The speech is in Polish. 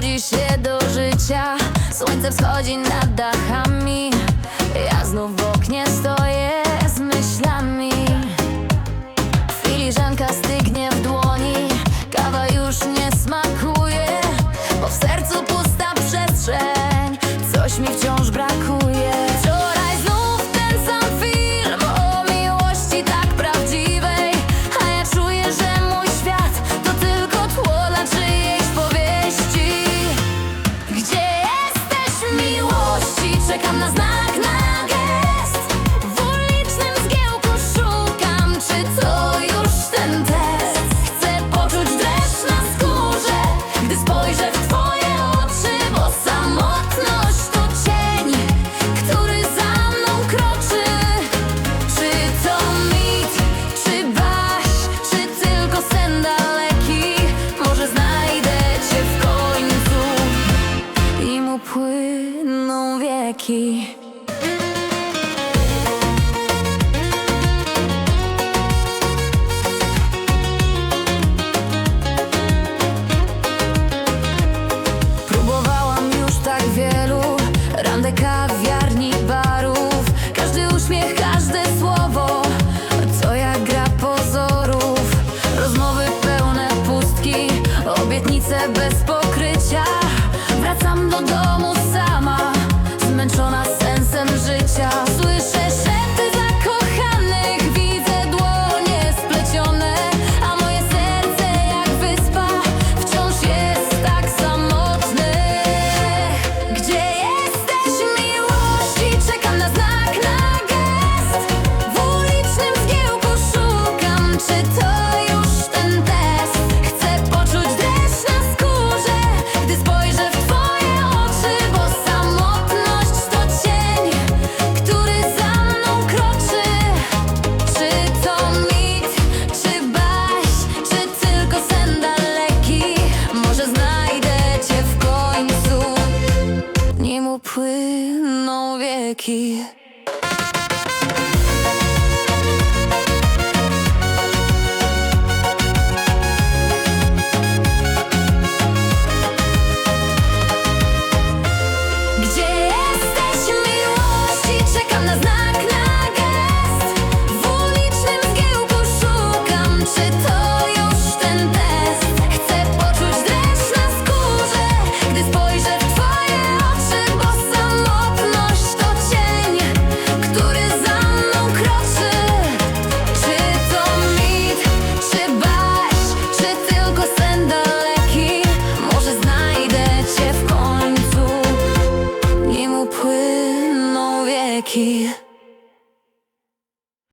budzi się do życia. Słońce wschodzi nad dachami. Ja znów w oknie stoję czekam na znak kroki. Próbowałam już tak wielu randek, kawiarni, barów. Każdy uśmiech, każde słowo, co jak gra pozorów. Rozmowy pełne pustki, obietnice bez pokrycia. Wracam do domu. my us. пеклы, но веки. key.